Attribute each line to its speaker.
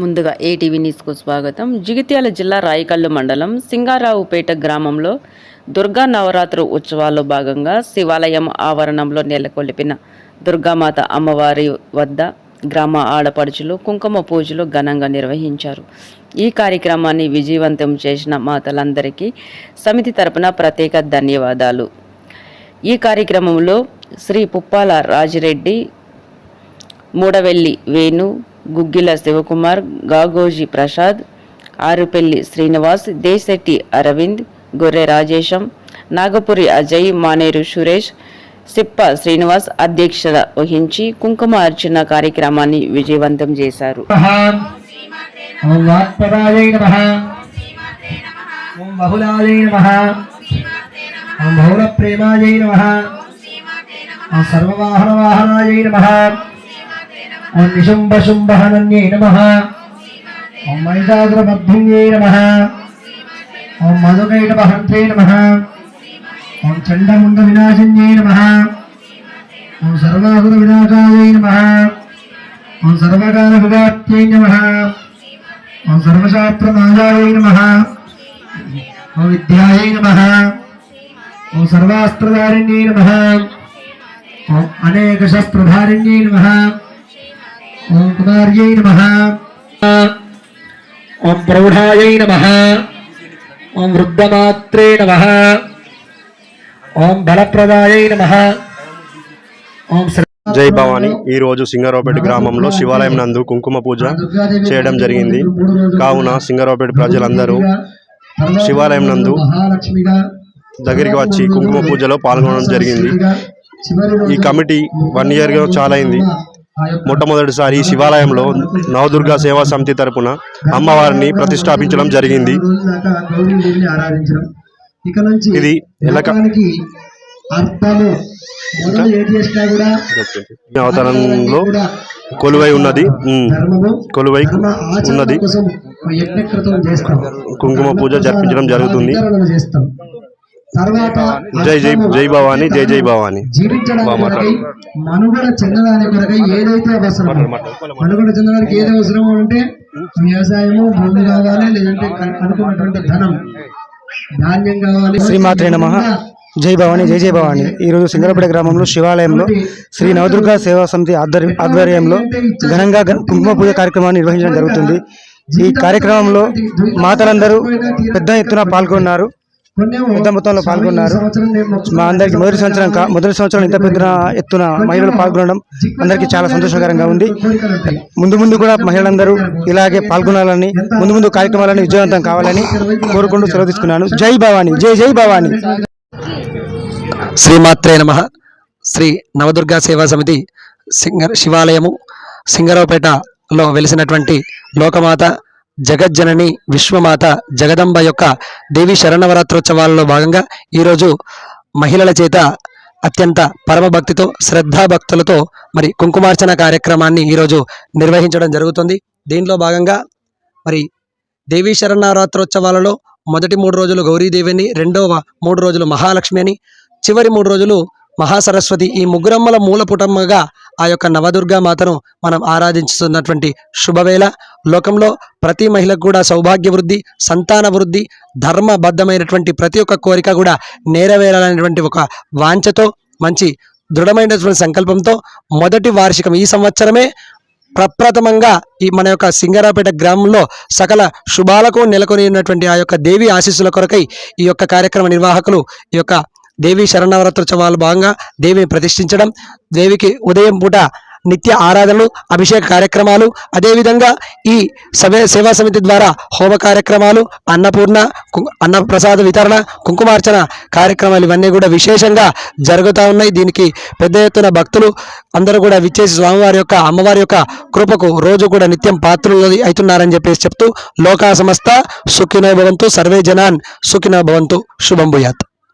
Speaker 1: ముందుగా ఏటీవీ న్యూస్కు స్వాగతం. జగిత్యాల జిల్లా రాయకల్లు మండలం సింగారావుపేట గ్రామంలో దుర్గా నవరాత్రి ఉత్సవాల్లో భాగంగా శివాలయం ఆవరణంలో నెలకొల్పిన దుర్గామాత అమ్మవారి వద్ద గ్రామ ఆడపడుచులు కుంకుమ పూజలు ఘనంగా నిర్వహించారు. ఈ కార్యక్రమాన్ని విజయవంతం చేసిన మాతలందరికీ సమితి తరపున ప్రత్యేక ధన్యవాదాలు. ఈ కార్యక్రమంలో శ్రీ పుప్పాల రాజిరెడ్డి మూడవెల్లి వేణు గుగ్గిల శివకుమార్ గాగోజీ ప్రసాద్ ఆరుపెల్లి శ్రీనివాస్ దేశెట్టి అరవింద్ గొర్రె రాజేశం నాగపురి అజయ్ మానేరు సురేష్ సిప్ప శ్రీనివాస్ అధ్యక్షత వహించి కుంకుమ అర్చన కార్యక్రమాన్ని విజయవంతం చేశారు.
Speaker 2: నమః. ఓం వాక్పదాయై నమః. ఓం బహుళాయై నమః. ఓం బహుళ ప్రేమాయై నమః. ఓం సర్వవాహన వాహనాయై నమః. ఓం నిశుంభ శుంభహనన్యై నమ. ఓం మహిషాసురమర్ధిన్యై నమ. ఓం మధుకైటమహంత్యై నమ. ఓం చండముండ వినాశిన్యై నమ. ఓం సర్వాసుర వినాశాయ నమ. ఓం సర్వకాల విభాత్యై నమ. ఓం సర్వశాస్త్ర సర్వశాస్త్రమాయాయై నమ. ఓం విద్యాయై నమ. ఓం సర్వాస్త్రధారిణ్యై నమ. ఓం అనేక శస్త్రధారిణ్యై నమ. ఓం కుమార్యై నమః. ఓం ప్రౌఢాయై నమ. ఓం వృద్ధమాత్రే నమ. ఓం బలప్రదాయై నమ. ఓం
Speaker 3: జై భవాని. ఈ రోజు గ్రామంలో శివాలయం నందు కుంకుమ పూజ చేయడం జరిగింది. కావున సింగరావుపేట ప్రజలందరూ శివాలయం నందు దగ్గరికి వచ్చి కుంకుమ పూజలో పాల్గొనడం జరిగింది. ఈ కమిటీ వన్ ఇయర్గా చాలా అయింది. మొట్టమొదటిసారి శివాలయంలో నవదుర్గా సేవా సమితి తరపున అమ్మవారిని ప్రతిష్టాపించడం జరిగింది. ఇది ఎలక కొలువై ఉన్నది. కొలువై ఉన్నది. కుంకుమ పూజ జరిపించడం జరుగుతుంది.
Speaker 2: తర్వాత
Speaker 3: జై జై జై భవాని జై జై భవాని.
Speaker 2: మనుగడ చెందడానికి కొరకై ఏదైతే అవసరమో మనుగడ చెందడానికి ఏది అవసరమో అంటే వ్యవసాయము భూమి కావాలి లేదంటే కన్- అనుకున్నటువంటి ధనం. ధాన్యం కావాలి.
Speaker 4: శ్రీమాత్రే నమ. జై భవాని జై జై భవాని. ఈరోజు సింగరపేట గ్రామంలో శివాలయంలో శ్రీ నవదుర్గా సేవా సమితి ఆధ్వర్యం ఆధ్వర్యంలో ఘనంగా కుంకుమ పూజ కార్యక్రమాన్ని నిర్వహించడం జరుగుతుంది. ఈ కార్యక్రమంలో మాతలందరూ పెద్ద ఎత్తున పాల్గొన్నారు. పెద్ద మొత్తంలో పాల్గొన్నారు. మా అందరికి మొదటి సంవత్సరం మొదటి సంవత్సరం ఇంత పెద్ద ఎత్తున మహిళలు పాల్గొనడం అందరికీ చాలా సంతోషకరంగా ఉంది. ముందు ముందు కూడా మహిళలందరూ ఇలాగే పాల్గొనాలని ముందు ముందు కార్యక్రమాలను విజయవంతం కావాలని కోరుకుంటూ సెలవు తీసుకున్నాను. జై భవాని జై జై భవాని.
Speaker 5: శ్రీమాత్రే నమ. శ్రీ నవదుర్గా సేవా సమితి సింగర్ శివాలయము సింగరావుపేటలో వెలిసినటువంటి లోకమాత జగజ్జనని విశ్వమాత జగదంబ యొక్క దేవి శరణవరాత్రోత్సవాలలో భాగంగా ఈరోజు మహిళల చేత అత్యంత పరమభక్తితో శ్రద్ధాభక్తులతో మరి కుంకుమార్చన కార్యక్రమాన్ని ఈరోజు నిర్వహించడం జరుగుతుంది. దీనిలో భాగంగా మరి దేవీ శరణవరాత్రోత్సవాలలో మొదటి మూడు రోజులు గౌరీదేవిని రెండవ మూడు రోజులు మహాలక్ష్మి అని చివరి మూడు రోజులు మహాసరస్వతి ఈ ముగ్గురమ్మల మూల పుటమ్మగా ఆ యొక్క నవదుర్గా మాతను మనం ఆరాధించుతున్నటువంటి శుభవేళ. లోకంలో ప్రతి మహిళకు కూడా సౌభాగ్య వృద్ధి సంతాన వృద్ధి ధర్మబద్ధమైనటువంటి ప్రతి ఒక్క కోరిక కూడా నేరవేరాలనేటువంటి ఒక వాంఛతో మంచి దృఢమైనటువంటి సంకల్పంతో మొదటి వార్షికం ఈ సంవత్సరమే ప్రప్రథమంగా ఈ మన యొక్క సింగరాపేట గ్రామంలో సకల శుభాలకు నెలకొని ఉన్నటువంటి ఆ యొక్క దేవి ఆశీస్సుల కొరకై ఈ యొక్క కార్యక్రమ నిర్వాహకులు ఈ యొక్క దేవి శరణవరత్రోత్సవాలు భాగంగా దేవిని ప్రతిష్ఠించడం దేవికి ఉదయం పూట నిత్య ఆరాధనలు అభిషేక కార్యక్రమాలు అదేవిధంగా ఈ సభ సేవా సమితి ద్వారా హోమ కార్యక్రమాలు అన్నపూర్ణ అన్నప్రసాద వితరణ కుంకుమార్చన కార్యక్రమాలు ఇవన్నీ కూడా విశేషంగా జరుగుతూ ఉన్నాయి. దీనికి పెద్ద ఎత్తున భక్తులు అందరూ కూడా విచ్చేసి స్వామివారి యొక్క అమ్మవారి యొక్క కృపకు రోజు కూడా నిత్యం పాత్రలు అవుతున్నారని చెప్పేసి చెప్తూ లోకా సమస్త సుఖినో భవంతు సర్వే జనాన్ సుఖినో భవంతు శుభం భూయాత్.